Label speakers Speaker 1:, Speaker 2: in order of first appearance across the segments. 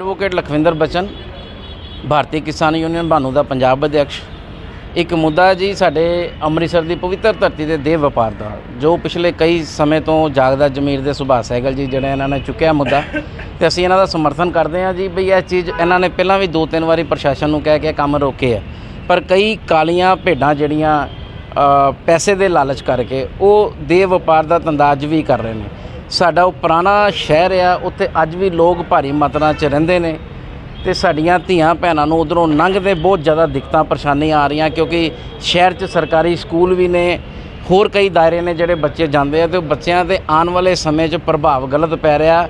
Speaker 1: Advocate Lakhwinder ਬਚਨ, ਭਾਰਤੀ ਕਿਸਾਨ union Bannu ਦਾ ਪੰਜਾਬ ਅਧਿਕਸ਼ ਇੱਕ ਮੁੱਦਾ ਜੀ ਸਾਡੇ ਅੰਮ੍ਰਿਤਸਰ ਦੀ ਪਵਿੱਤਰ ਧਰਤੀ ਦੇ ਦੇਹ ਵਪਾਰ ਦਾ, ਜੋ ਪਿਛਲੇ ਕਈ ਸਮੇਂ ਤੋਂ ਜਾਗਦਾ ਜ਼ਮੀਰ ਦੇ ਸੁਭਾਅ ਸਹਿਗਲ ਜੀ, ਜਿਹੜਾ ਇਹਨਾਂ ਨੇ ਚੁੱਕਿਆ ਮੁੱਦਾ। ਤੇ ਅਸੀਂ ਇਹਨਾਂ ਦਾ ਸਮਰਥਨ ਕਰਦੇ ਹਾਂ ਜੀ ਬਈ ਇਹ ਚੀਜ਼ ਇਹਨਾਂ ਨੇ ਪਹਿਲਾਂ ਵੀ ਦੋ ਤਿੰਨ ਵਾਰੀ ਪ੍ਰਸ਼ਾਸਨ ਨੂੰ ਕਹਿ ਕੇ ਕੰਮ ਰੋਕੇ ਆ। ਪਰ ਕਈ ਕਾਲੀਆਂ ਭੇਡਾਂ ਜਿਹੜੀਆਂ ਪੈਸੇ ਦੇ ਲਾਲਚ ਕਰਕੇ ਉਹ ਦੇਹ ਵਪਾਰ ਦਾ ਤੰਦਾਜ ਵੀ ਕਰ ਰਹੇ ਨੇ। ਸਾਡਾ ਉਹ ਪੁਰਾਣਾ ਸ਼ਹਿਰ ਆ, ਉੱਥੇ ਅੱਜ ਵੀ ਲੋਕ ਭਾਰੀ ਮਾਤਰਾ 'ਚ ਰਹਿੰਦੇ ਨੇ ਤੇ ਸਾਡੀਆਂ ਧੀਆਂ ਭੈਣਾਂ ਨੂੰ ਉਧਰੋਂ ਲੰਘਦੇ ਬਹੁਤ ਜ਼ਿਆਦਾ ਦਿੱਕਤਾਂ, ਪਰੇਸ਼ਾਨੀਆਂ ਆ ਰਹੀਆਂ ਕਿਉਂਕਿ ਸ਼ਹਿਰ 'ਚ ਸਰਕਾਰੀ ਸਕੂਲ ਵੀ ਨੇ, ਹੋਰ ਕਈ ਦਾਇਰੇ ਨੇ ਜਿਹੜੇ ਬੱਚੇ ਜਾਂਦੇ ਆ ਤੇ ਉਹ ਬੱਚਿਆਂ ਤੇ ਆਉਣ ਵਾਲੇ ਸਮੇਂ 'ਚ ਪ੍ਰਭਾਵ ਗਲਤ ਪੈ ਰਿਹਾ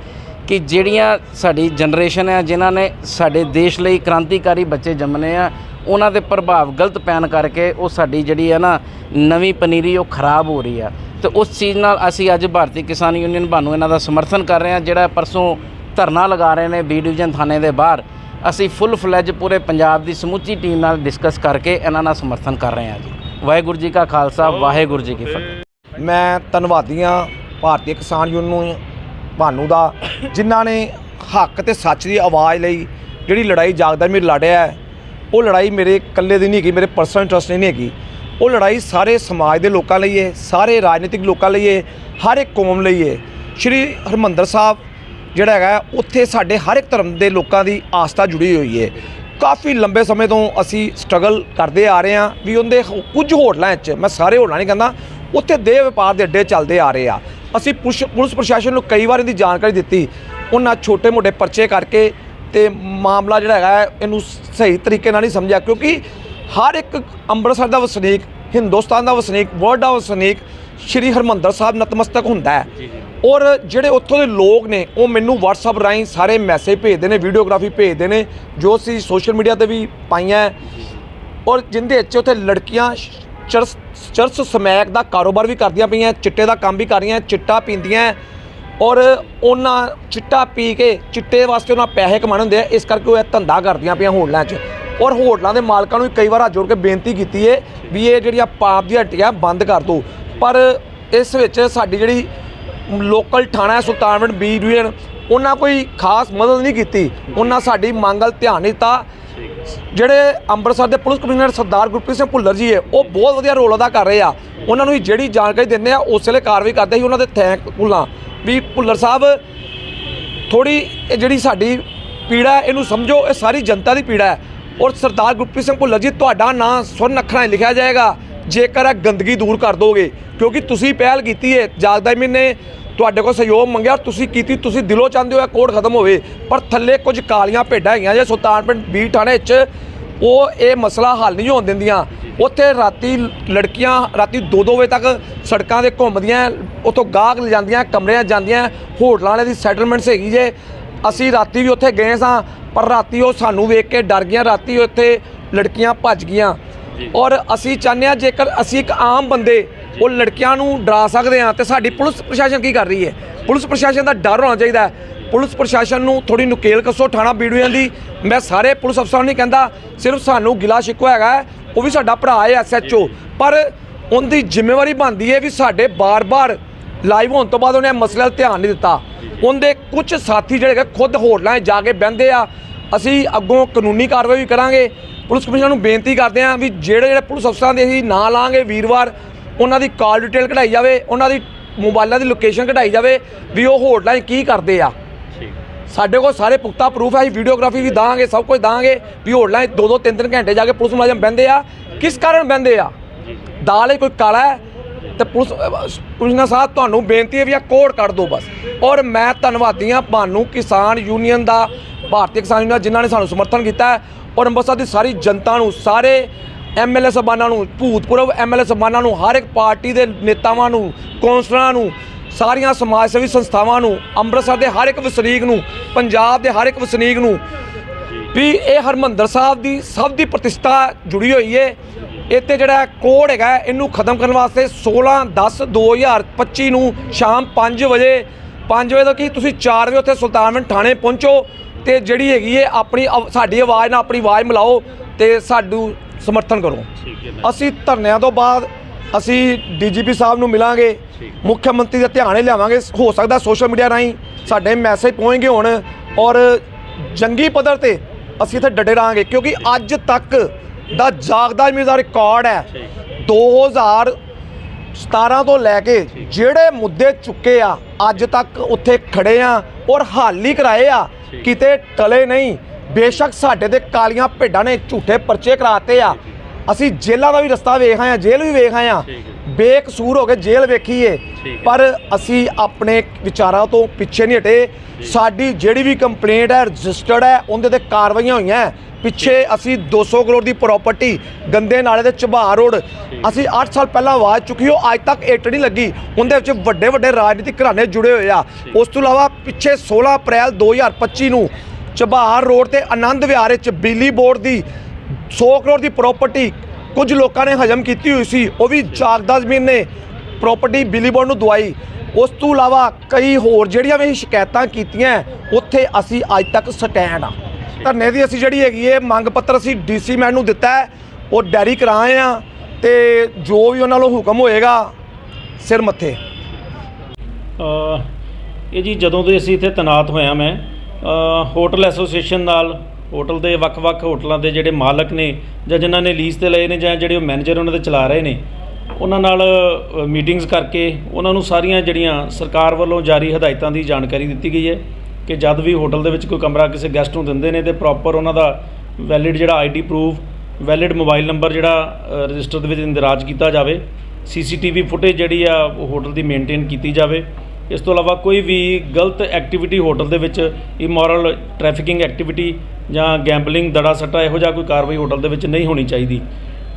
Speaker 1: ਕਿ ਜਿਹੜੀਆਂ ਸਾਡੀ ਜਨਰੇਸ਼ਨ ਆ, ਜਿਨ੍ਹਾਂ ਨੇ ਸਾਡੇ ਦੇਸ਼ ਲਈ ਕ੍ਰਾਂਤੀਕਾਰੀ ਬੱਚੇ ਜੰਮਨੇ ਆ ਉਹਨਾਂ ਦੇ ਪ੍ਰਭਾਵ ਗਲਤ ਪੈਣ ਕਰਕੇ ਉਹ ਸਾਡੀ ਜਿਹੜੀ ਹੈ ਨਾ ਨਵੀਂ ਪਨੀਰੀ ਉਹ ਖਰਾਬ ਹੋ ਰਹੀ ਆ। ਤੇ ਉਸ ਚੀਜ਼ ਨਾਲ ਅਸੀਂ ਅੱਜ ਭਾਰਤੀ ਕਿਸਾਨ ਯੂਨੀਅਨ ਭਾਨੂੰ ਇਹਨਾਂ ਦਾ ਸਮਰਥਨ ਕਰ ਰਹੇ ਹਾਂ, ਜਿਹੜਾ ਪਰਸੋਂ ਧਰਨਾ ਲਗਾ ਰਹੇ ਨੇ ਬੀ ਡਿਵੀਜ਼ਨ ਥਾਣੇ ਦੇ ਬਾਹਰ। ਅਸੀਂ ਫੁੱਲ ਫਲੈਜ ਪੂਰੇ ਪੰਜਾਬ ਦੀ ਸਮੁੱਚੀ ਟੀਮ ਨਾਲ ਡਿਸਕਸ ਕਰਕੇ ਇਹਨਾਂ ਦਾ ਸਮਰਥਨ ਕਰ ਰਹੇ ਹਾਂ ਜੀ। ਵਾਹਿਗੁਰੂ ਜੀ ਕਾ ਖਾਲਸਾ, ਵਾਹਿਗੁਰੂ ਜੀ ਕੀ ਫਤਿਹ।
Speaker 2: ਮੈਂ ਧੰਨਵਾਦੀ ਹਾਂ ਭਾਰਤੀ ਕਿਸਾਨ ਯੂਨੀਅਨ ਭਾਨੂ ਦਾ, ਜਿਨ੍ਹਾਂ ਨੇ ਹੱਕ ਤੇ ਸੱਚ ਦੀ ਆਵਾਜ਼ ਲਈ ਜਿਹੜੀ ਲੜਾਈ ਜਾਗਦਾ ਮੇਰੀ ਲੜਿਆ ਹੈ। ਉਹ ਲੜਾਈ ਮੇਰੇ ਇਕੱਲੇ ਦੀ ਨਹੀਂ ਹੈਗੀ, ਮੇਰੇ ਪਰਸਨਲ ਇੰਟਰਸਟ ਨਹੀਂ ਹੈਗੀ। ਉਹ ਲੜਾਈ ਸਾਰੇ ਸਮਾਜ ਦੇ ਲੋਕਾਂ ਲਈ ਹੈ ਸਾਰੇ ਰਾਜਨੀਤਿਕ ਲੋਕਾਂ ਲਈ ਹੈ ਹਰ ਇੱਕ ਕੌਮ ਲਈ ਹੈ ਸ਼੍ਰੀ ਹਰਮੰਦਰ ਸਾਹਿਬ ਜਿਹੜਾ ਹੈਗਾ, ਉੱਥੇ ਸਾਡੇ ਹਰ ਇੱਕ ਧਰਮ ਦੇ ਲੋਕਾਂ ਦੀ ਆਸਥਾ ਜੁੜੀ ਹੋਈ ਹੈ ਕਾਫੀ ਲੰਬੇ ਸਮੇਂ ਤੋਂ ਅਸੀਂ ਸਟਰਗਲ ਕਰਦੇ ਆ ਰਹੇ ਹਾਂ ਵੀ ਉਹਦੇ ਕੁਝ ਹੋਟਲਾਂ 'ਚ ਮੈਂ ਸਾਰੇ ਹੋਟਲਾਂ ਨਹੀਂ ਕਹਿੰਦਾ, ਉੱਥੇ ਦੇਹ ਵਪਾਰ ਦੇ ਅੱਡੇ ਚੱਲਦੇ ਆ ਰਹੇ ਆ। ਅਸੀਂ ਪੁਲਿਸ ਪੁਲਿਸ ਪ੍ਰਸ਼ਾਸਨ ਨੂੰ ਕਈ ਵਾਰ ਇਹਦੀ ਜਾਣਕਾਰੀ ਦਿੱਤੀ। ਉਹਨਾਂ ਛੋਟੇ-ਮੋਟੇ ਪਰਚੇ ਕਰਕੇ ਤੇ ਮਾਮਲਾ ਜਿਹੜਾ ਹੈਗਾ ਇਹਨੂੰ ਸਹੀ ਤਰੀਕੇ ਨਾਲ ਨਹੀਂ ਸਮਝਿਆ ਕਿਉਂਕਿ ਹਰ ਇੱਕ ਅੰਮ੍ਰਿਤਸਰ ਦਾ ਵਸਨੀਕ ਹਿੰਦੁਸਤਾਨ ਦਾ ਵਸਨੀਕ ਵਰਲਡ ਦਾ ਵਸਨੀਕ ਸ਼੍ਰੀ ਹਰਮੰਦਰ ਸਾਹਿਬ ਨਤਮਸਤਕ ਹੁੰਦਾ ਹੈ। ਔਰ ਜਿਹੜੇ ਉੱਥੋਂ ਦੇ ਲੋਕ ਨੇ ਉਹ ਮੈਨੂੰ WhatsApp ਰਾਹੀਂ ਸਾਰੇ ਮੈਸੇਜ ਭੇਜਦੇ ਨੇ ਵੀਡੀਓਗ੍ਰਾਫੀ ਭੇਜਦੇ ਨੇ ਜੋ ਅਸੀਂ ਸੋਸ਼ਲ ਮੀਡੀਆ ਤੇ ਵੀ ਪਾਈਆਂ। ਔਰ ਜਿੰਦੇ ਵਿੱਚ ਉੱਥੇ ਲੜਕੀਆਂ ਚਰਸ ਚਰਸ ਸਮੈਕ ਦਾ ਕਾਰੋਬਾਰ ਵੀ ਕਰਦੀਆਂ ਪਈਆਂ ਚਿੱਟੇ ਦਾ ਕੰਮ ਵੀ ਕਰ ਰਹੀਆਂ ਚਿੱਟਾ ਪੀਂਦੀਆਂ ਔਰ ਉਹਨਾਂ ਚਿੱਟਾ ਪੀ ਕੇ ਚਿੱਟੇ ਵਾਸਤੇ ਉਹਨਾਂ ਪੈਸੇ ਕਮਾਉਣੇ ਹੁੰਦੇ ਆ, ਇਸ ਕਰਕੇ ਉਹ ਇਹ ਧੰਦਾ ਕਰਦੀਆਂ ਪਈਆਂ ਹੋਟਲਾਂ 'ਚ। ਔਰ ਹੋਟਲਾਂ ਦੇ ਮਾਲਕਾਂ ਨੂੰ ਵੀ ਕਈ ਵਾਰ ਹੱਥ ਜੋੜ ਕੇ ਬੇਨਤੀ ਕੀਤੀ ਹੈ ਵੀ ਇਹ ਜਿਹੜੀਆਂ ਪਾਪ ਦੀਆਂ ਹੱਟੀਆਂ ਬੰਦ ਕਰ ਦਿਓ ਪਰ ਇਸ ਵਿੱਚ ਸਾਡੀ ਜਿਹੜੀ ਲੋਕਲ ਥਾਣਾ ਹੈ ਸੁਲਤਾਨਵਿੰਡ, ਬੀ ਡਿਵੀਜ਼ਨ ਉਹਨਾਂ ਕੋਈ ਖਾਸ ਮਦਦ ਨਹੀਂ ਕੀਤੀ। ਉਹਨਾਂ ਸਾਡੀ ਮੰਗ ਵੱਲ ਧਿਆਨ ਨਹੀਂ ਦਿੱਤਾ। ਜਿਹੜੇ ਅੰਮ੍ਰਿਤਸਰ ਦੇ ਪੁਲਿਸ ਕਮਿਸ਼ਨਰ ਸਰਦਾਰ ਗੁਰਪ੍ਰੀਤ ਸਿੰਘ ਭੁੱਲਰ ਜੀ ਹੈ ਉਹ ਬਹੁਤ ਵਧੀਆ ਰੋਲ ਅਦਾ ਕਰ ਰਹੇ ਆ। ਉਹਨਾਂ ਨੂੰ ਵੀ ਜਿਹੜੀ ਜਾਣਕਾਰੀ ਦਿੰਦੇ ਆ, ਉਸ ਵੇਲੇ ਕਾਰਵਾਈ ਕਰਦੇ ਸੀ ਉਹਨਾਂ ਦੇ ਥੈਂਕ ਭੁੱਲਾਂ ਵੀ ਭੁੱਲਰ ਸਾਹਿਬ ਥੋੜੀ ਇਹ ਜਿਹੜੀ ਸਾਡੀ ਪੀੜਾ ਇਹਨੂੰ ਸਮਝੋ, ਇਹ ਸਾਰੀ ਜਨਤਾ ਦੀ ਪੀੜਾ ਹੈ। ਔਰ ਸਰਦਾਰ ਗੁਰਪ੍ਰੀਤ ਸਿੰਘ ਭੁੱਲਰ ਜੀ, ਤੁਹਾਡਾ ਨਾਂ ਸੁਰਨ ਅੱਖਰਾਂ 'ਚ ਲਿਖਿਆ ਜਾਏਗਾ। ਜੇਕਰ ਇਹ ਗੰਦਗੀ ਦੂਰ ਕਰ ਦੋਗੇ, ਕਿਉਂਕਿ ਤੁਸੀਂ ਪਹਿਲ ਕੀਤੀ ਹੈ ਜਾਗਦਾ ਮੀਨ ਨੇ ਤੁਹਾਡੇ ਕੋਲ ਸਹਿਯੋਗ ਮੰਗਿਆ ਤੁਸੀਂ ਕੀਤੀ, ਤੁਸੀਂ ਦਿਲੋਂ ਚਾਹੁੰਦੇ ਹੋ ਇਹ ਕੋਡ ਖਤਮ ਹੋਵੇ, ਪਰ ਥੱਲੇ ਕੁਝ ਕਾਲੀਆਂ ਭੇਡਾਂ ਹੈਗੀਆਂ, ਜੇ ਸੁਲਤਾਨਪੁਰ ਬੀ ਥਾਣੇ 'ਚ ਉਹ ਇਹ ਮਸਲਾ ਹੱਲ ਨਹੀਂ ਹੋਣ ਦਿੰਦੀਆਂ। ਉੱਥੇ ਰਾਤੀ ਲੜਕੀਆਂ ਰਾਤੀ 2-2 ਵਜੇ ਤੱਕ ਸੜਕਾਂ ਤੇ ਘੁੰਮਦੀਆਂ ਉੱਥੋਂ ਗਾਹਕ ਲੈ ਜਾਂਦੀਆਂ ਕਮਰਿਆਂ ਜਾਂਦੀਆਂ ਹੋਟਲਾਂ ਵਾਲੇ ਦੀ ਸੈਟਲਮੈਂਟਸ ਹੈਗੀ ਜੇ। ਅਸੀਂ ਰਾਤੀ ਵੀ ਉੱਥੇ ਗਏ ਸਾਂ ਪਰ ਰਾਤੀ ਉਹ ਸਾਨੂੰ ਵੇਖ ਕੇ ਡਰ ਗਈਆਂ ਰਾਤੀ ਉੱਥੇ ਲੜਕੀਆਂ ਭੱਜ ਗਈਆਂ। ਔਰ ਅਸੀਂ ਚਾਹੁੰਦੇ ਹਾਂ ਜੇਕਰ ਅਸੀਂ ਇੱਕ ਆਮ ਬੰਦੇ ਉਹ ਲੜਕੀਆਂ ਨੂੰ ਡਰਾ ਸਕਦੇ ਹਾਂ ਤੇ ਸਾਡੀ ਪੁਲਿਸ ਪ੍ਰਸ਼ਾਸਨ ਕੀ ਕਰ ਰਹੀ ਹੈ? ਪੁਲਿਸ ਪ੍ਰਸ਼ਾਸਨ ਦਾ ਡਰ ਹੋਣਾ ਚਾਹੀਦਾ ਹੈ। ਪੁਲਿਸ ਪ੍ਰਸ਼ਾਸਨ ਨੂੰ ਥੋੜੀ ਨੁਕੇਲ ਕੱਸੋ ਥਾਣਾ ਬੀੜੂਆਂ ਦੀ। ਮੈਂ ਸਾਰੇ ਪੁਲਿਸ ਅਫਸਰਾਂ ਨੂੰ ਨਹੀਂ ਕਹਿੰਦਾ ਸਿਰਫ ਸਾਨੂੰ ਗਿਲਾ ਸ਼ਿਕਵਾ ਹੈਗਾ ਉਹ ਵੀ ਸਾਡਾ ਭਰਾ ਹੈ ਐਸਐਚਓ ਪਰ ਉਹਦੀ ਜ਼ਿੰਮੇਵਾਰੀ ਬਣਦੀ ਹੈ ਵੀ ਸਾਡੇ ਬਾਰ-ਬਾਰ ਲਾਈਵ ਹੋਣ ਤੋਂ ਬਾਅਦ ਉਹਨੇ ਇਹ ਮਸਲੇ 'ਤੇ ਧਿਆਨ ਨਹੀਂ ਦਿੱਤਾ। ਉਹਦੇ ਕੁਝ ਸਾਥੀ ਜਿਹੜੇ ਖੁਦ ਹੋਟਲਾਂ 'ਚ ਜਾ ਕੇ ਬਹਿੰਦੇ ਆ। ਅਸੀਂ ਅੱਗੋਂ ਕਾਨੂੰਨੀ ਕਾਰਵਾਈ ਵੀ ਕਰਾਂਗੇ। ਪੁਲਿਸ ਕਮਿਸ਼ਨਰ ਨੂੰ ਬੇਨਤੀ ਕਰਦੇ ਹਾਂ ਵੀ ਜਿਹੜੇ ਜਿਹੜੇ ਪੁਲਿਸ ਅਫਸਰਾਂ ਦੇ ਅਸੀਂ ਨਾਂ ਲਾਂਗੇ ਵੀਰਵਾਰ, ਉਹਨਾਂ ਦੀ ਕਾਲ ਡਿਟੇਲ ਕਢਾਈ ਜਾਵੇ, ਉਹਨਾਂ ਦੀ ਮੋਬਾਈਲਾਂ ਦੀ ਲੋਕੇਸ਼ਨ ਕਢਾਈ ਜਾਵੇ ਵੀ ਉਹ ਹੋਟਲਾਂ 'ਚ ਕੀ ਕਰਦੇ ਆ। ਸਾਡੇ ਕੋਲ ਸਾਰੇ ਪੁਖਤਾ ਪ੍ਰੂਫ ਹੈ, ਅਸੀਂ ਵੀਡੀਓਗ੍ਰਾਫੀ ਵੀ ਦਾਂਗੇ, ਸਭ ਕੁਝ ਦਾਂਗੇ, ਵੀ ਹੋਟਲਾਂ 'ਚ ਦੋ ਦੋ ਤਿੰਨ ਤਿੰਨ ਘੰਟੇ ਜਾ ਕੇ ਪੁਲਿਸ ਮੁਲਾਜ਼ਮ ਬਹਿੰਦੇ ਆ। ਕਿਸ ਕਾਰਨ ਬਹਿੰਦੇ ਆ? ਦਾਲ 'ਚ ਕੋਈ ਕਾਲਾ ਹੈ, ਤੇ ਪੁਲਿਸ ਕਮਿਸ਼ਨਰ ਸਾਹਿਬ ਤੁਹਾਨੂੰ ਬੇਨਤੀ ਹੈ ਵੀ ਆ ਕੋਡ ਕੱਢ ਦਿਓ ਬਸ। ਔਰ ਮੈਂ ਧੰਨਵਾਦੀ ਹਾਂ ਭਾਨੂੰ ਕਿਸਾਨ ਯੂਨੀਅਨ ਦਾ, ਭਾਰਤੀ ਕਿਸਾਨ ਯੂਨੀਅਨ ਜਿਨ੍ਹਾਂ ਨੇ ਸਾਨੂੰ ਸਮਰਥਨ ਕੀਤਾ ਔਰ ਅੰਮ੍ਰਿਤਸਰ ਦੀ ਸਾਰੀ ਜਨਤਾ ਨੂੰ, ਸਾਰੇ ਐਮਐਲਏ ਸਬਾਨਾਂ ਨੂੰ, ਭੂਤਪੂਰਵ ਐਮਐਲਏ ਸਬਾਨਾਂ ਨੂੰ, ਹਰ ਇੱਕ ਪਾਰਟੀ ਦੇ ਨੇਤਾਵਾਂ ਨੂੰ, ਕੌਂਸਲਰਾਂ ਨੂੰ, ਸਾਰੀਆਂ ਸਮਾਜ ਸੇਵੀ ਸੰਸਥਾਵਾਂ ਨੂੰ, ਅੰਮ੍ਰਿਤਸਰ ਦੇ ਹਰ ਇੱਕ ਵਸਨੀਕ ਨੂੰ ਪੰਜਾਬ ਦੇ ਹਰ ਇੱਕ ਵਸਨੀਕ ਨੂੰ ਵੀ ਇਹ ਹਰਮੰਦਰ ਸਾਹਿਬ ਦੀ ਸਭ ਦੀ ਪ੍ਰਤਿਸ਼ਠਾ ਜੁੜੀ ਹੋਈ ਏ। ਇੱਥੇ ਜਿਹੜਾ ਕੋਡ ਹੈਗਾ ਇਹਨੂੰ ਖਤਮ ਕਰਨ ਵਾਸਤੇ 16 10 2025 ਨੂੰ ਸ਼ਾਮ 5 ਵਜੇ 5 ਵਜੇ ਤੋਂ ਕੀ ਤੁਸੀਂ 4 ਵਜੇ ਉੱਥੇ ਸੁਲਤਾਨਵਿੰਡ ਥਾਣੇ ਪਹੁੰਚੋ ਤੇ ਜਿਹੜੀ ਹੈਗੀ ਏ ਆਪਣੀ ਸਾਡੀ ਆਵਾਜ਼ ਨਾਲ ਆਪਣੀ ਆਵਾਜ਼ ਮਿਲਾਓ ਤੇ ਸਾਡੂ ਸਮਰਥਨ ਕਰੋ। ਅਸੀਂ ਧਰਨਿਆਂ ਤੋਂ ਬਾਅਦ ਅਸੀਂ ਡੀਜੀਪੀ ਸਾਹਿਬ ਨੂੰ ਮਿਲਾਂਗੇ ਮੁੱਖ ਮੰਤਰੀ ਦੇ ਧਿਆਨ 'ਚ ਲਿਆਵਾਂਗੇ। ਹੋ ਸਕਦਾ ਸੋਸ਼ਲ ਮੀਡੀਆ ਰਾਹੀਂ ਸਾਡੇ ਮੈਸੇਜ ਪਹੁੰਚਣਗੇ ਹੁਣ ਔਰ ਜੰਗੀ ਪੱਧਰ ਤੇ ਅਸੀਂ ਇੱਥੇ ਡਟੇ ਰਹਾਂਗੇ ਕਿਉਂਕਿ ਅੱਜ ਤੱਕ ਦਾ ਜਾਗਦਾ ਮੇਰਾ ਰਿਕਾਰਡ ਹੈ। 2017 ਤੋਂ ਲੈ ਕੇ ਜਿਹੜੇ ਮੁੱਦੇ ਚੁੱਕੇ ਆ ਅੱਜ ਤੱਕ ਉੱਥੇ ਖੜੇ ਆ ਔਰ ਹੱਲ ਹੀ ਕਰਾਏ ਆ ਕਿਤੇ ਟਲੇ ਨਹੀਂ। ਬੇਸ਼ੱਕ ਸਾਡੇ ਤੇ ਕਾਲੀਆਂ ਭੇਡਾਂ ਨੇ ਝੂਠੇ ਪਰਚੇ ਕਰਾਤੇ ਆ। ਅਸੀਂ ਜੇਲ੍ਹਾਂ ਦਾ ਵੀ ਰਸਤਾ ਵੇਖ ਆਏ ਆ ਜੇਲ੍ਹ ਵੀ ਵੇਖ ਆਏ ਆ ਬੇਕਸੂਰ ਹੋ ਕੇ ਜੇਲ੍ਹ ਵੇਖੀਏ। ਪਰ ਅਸੀਂ ਆਪਣੇ ਵਿਚਾਰਾਂ ਤੋਂ ਪਿੱਛੇ ਨਹੀਂ ਹਟੇ। ਸਾਡੀ ਜਿਹੜੀ ਵੀ ਕੰਪਲੇਂਟ ਹੈ ਰਜਿਸਟਰਡ ਹੈ ਉਹਦੇ ਤੇ ਕਾਰਵਾਈਆਂ ਹੋਈਆਂ। ਪਿੱਛੇ ਅਸੀਂ 200 ਕਰੋੜ ਦੀ ਪ੍ਰਾਪਰਟੀ ਗੰਦੇ ਨਾਲੇ ਦੇ ਚਬਾਰ ਰੋਡ। ਅਸੀਂ 8 ਸਾਲ ਪਹਿਲਾਂ ਆਵਾਜ਼ ਚੁੱਕੀ ਉਹ ਅੱਜ ਤੱਕ ਏਟ ਨਹੀਂ ਲੱਗੀ। ਉਹਦੇ ਵਿੱਚ ਵੱਡੇ ਵੱਡੇ ਰਾਜਨੀਤਿਕ ਘਰਾਣੇ ਜੁੜੇ ਹੋਏ ਆ। ਉਸ ਤੋਂ ਇਲਾਵਾ ਪਿੱਛੇ 16 ਅਪ੍ਰੈਲ 2025 ਨੂੰ ਚਬਾਰ ਰੋਡ ਤੇ ਆਨੰਦ ਵਿਹਾਰ ਵਿੱਚ ਬਿਜਲੀ ਬੋਰਡ ਦੀ 100 ਕਰੋੜ ਦੀ ਪ੍ਰਾਪਰਟੀ ਕੁਝ ਲੋਕਾਂ ਨੇ ਹਜਮ ਕੀਤੀ ਹੋਈ ਸੀ, ਉਹ ਵੀ ਜਾਗਦਾ ਜ਼ਮੀਨ ਨੇ ਪ੍ਰਾਪਰਟੀ ਬਿਜਲੀ ਬੋਰਡ ਨੂੰ ਦਵਾਈ। ਉਸ ਤੋਂ ਇਲਾਵਾ ਕਈ ਹੋਰ ਜਿਹੜੀਆਂ ਵੀ ਸ਼ਿਕਾਇਤਾਂ ਕੀਤੀਆਂ, ਉੱਥੇ ਅਸੀਂ ਅੱਜ ਤੱਕ ਸਟੈਂਡ ਆ ਧਰਨੇ ਦੀ ਅਸੀਂ ਜਿਹੜੀ ਹੈਗੀ ਹੈ, ਮੰਗ ਪੱਤਰ ਅਸੀਂ ਡੀਸੀ ਮੈਨ ਨੂੰ ਦਿੱਤਾ ਹੈ, ਉਹ ਡੈਰੀ ਕਰਾਏ ਆ ਤੇ ਜੋ ਵੀ ਉਹਨਾਂ ਨੂੰ ਹੁਕਮ ਹੋਏਗਾ, ਸਿਰ ਮੱਥੇ।
Speaker 3: ਇਹ ਜੀ ਜਦੋਂ ਤੋਂ ਅਸੀਂ ਇੱਥੇ ਤੈਨਾਤ ਹੋਇਆ ਮੈਂ ਹੋਟਲ ਐਸੋਸੀਏਸ਼ਨ ਨਾਲ ਹੋਟਲ ਦੇ ਵੱਖ-ਵੱਖ ਹੋਟਲਾਂ ਦੇ ਜਿਹੜੇ ਮਾਲਕ ਨੇ ਜਾਂ ਜਿਨ੍ਹਾਂ ਨੇ ਲੀਜ਼ ਤੇ ਲਏ ਨੇ ਜਾਂ ਜਿਹੜੇ ਉਹ ਮੈਨੇਜਰ ਉਹਨਾਂ ਦੇ ਚਲਾ ਰਹੇ ਨੇ, ਉਹਨਾਂ ਨਾਲ ਮੀਟਿੰਗਸ ਕਰਕੇ ਉਹਨਾਂ ਨੂੰ ਸਾਰੀਆਂ ਜਿਹੜੀਆਂ ਸਰਕਾਰ ਵੱਲੋਂ ਜਾਰੀ ਹਦਾਇਤਾਂ ਦੀ ਜਾਣਕਾਰੀ ਦਿੱਤੀ ਗਈ ਹੈ ਕਿ ਜਦ ਵੀ ਹੋਟਲ ਦੇ ਵਿੱਚ ਕੋਈ ਕਮਰਾ ਕਿਸੇ ਗੈਸਟ ਨੂੰ ਦਿੰਦੇ ਨੇ ਤੇ ਪ੍ਰੋਪਰ ਉਹਨਾਂ ਦਾ ਵੈਲਿਡ ਜਿਹੜਾ ID proof valid mobile number ਜਿਹੜਾ ਰਜਿਸਟਰ ਦੇ ਵਿੱਚ ਇੰਦਰਾਜ ਕੀਤਾ ਜਾਵੇ ਸੀਸੀਟੀਵੀ ਫੁਟੇਜ ਜਿਹੜੀ ਆ ਉਹ ਹੋਟਲ ਦੀ ਮੇਨਟੇਨ ਕੀਤੀ ਜਾਵੇ ਇਸ ਤੋਂ ਇਲਾਵਾ ਕੋਈ ਵੀ ਗਲਤ ਐਕਟੀਵਿਟੀ ਹੋਟਲ ਦੇ ਵਿੱਚ ਇਮੋਰਲ ਟ੍ਰੈਫਿਕਿੰਗ ਐਕਟੀਵਿਟੀ ਜਾਂ ਗੈਂਬਲਿੰਗ ਦੜਾ ਸੱਟਾ ਇਹੋ ਜਿਹਾ ਕੋਈ ਕਾਰਵਾਈ ਹੋਟਲ ਦੇ ਵਿੱਚ ਨਹੀਂ ਹੋਣੀ ਚਾਹੀਦੀ।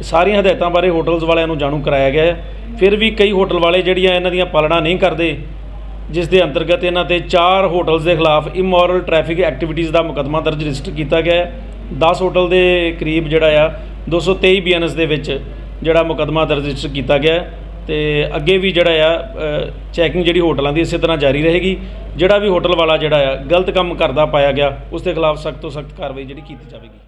Speaker 3: ਸਾਰੀਆਂ ਹਦਾਇਤਾਂ ਬਾਰੇ ਹੋਟਲਸ ਵਾਲਿਆਂ ਨੂੰ ਜਾਣੂ ਕਰਾਇਆ ਗਿਆ ਹੈ। ਫਿਰ ਵੀ ਕਈ ਹੋਟਲ ਵਾਲੇ ਜਿਹੜੀਆਂ ਇਹਨਾਂ ਦੀਆਂ ਪਾਲਣਾ ਨਹੀਂ ਕਰਦੇ, ਜਿਸ ਦੇ ਅੰਤਰਗਤ ਇਹਨਾਂ ਤੇ 4 ਹੋਟਲਸ ਦੇ ਖਿਲਾਫ ਇਮੋਰਲ ਟ੍ਰੈਫਿਕ ਐਕਟੀਵਿਟੀਜ਼ ਦਾ ਮੁਕੱਦਮਾ ਦਰਜ ਰਜਿਸਟਰ ਕੀਤਾ ਗਿਆ ਹੈ। 10 ਹੋਟਲ ਦੇ ਕਰੀਬ ਜਿਹੜਾ ਆ 223 ਬੀਐਨਐਸ ਦੇ ਵਿੱਚ ਜਿਹੜਾ ਮੁਕੱਦਮਾ ਦਰਜ ਰਜਿਸਟਰ ਕੀਤਾ ਗਿਆ ਹੈ। ਤੇ ਅੱਗੇ ਵੀ ਜਿਹੜਾ ਆ ਚੈਕਿੰਗ ਜਿਹੜੀ ਹੋਟਲਾਂ ਦੀ ਇਸੇ ਤਰ੍ਹਾਂ ਜਾਰੀ ਰਹੇਗੀ। ਜਿਹੜਾ ਵੀ ਹੋਟਲ ਵਾਲਾ ਜਿਹੜਾ ਆ, ਗਲਤ ਕੰਮ ਕਰਦਾ ਪਾਇਆ ਗਿਆ, ਉਸ ਦੇ ਖਿਲਾਫ ਸਖਤ ਤੋਂ ਸਖਤ ਕਾਰਵਾਈ ਜਿਹੜੀ ਕੀਤੀ ਜਾਵੇਗੀ।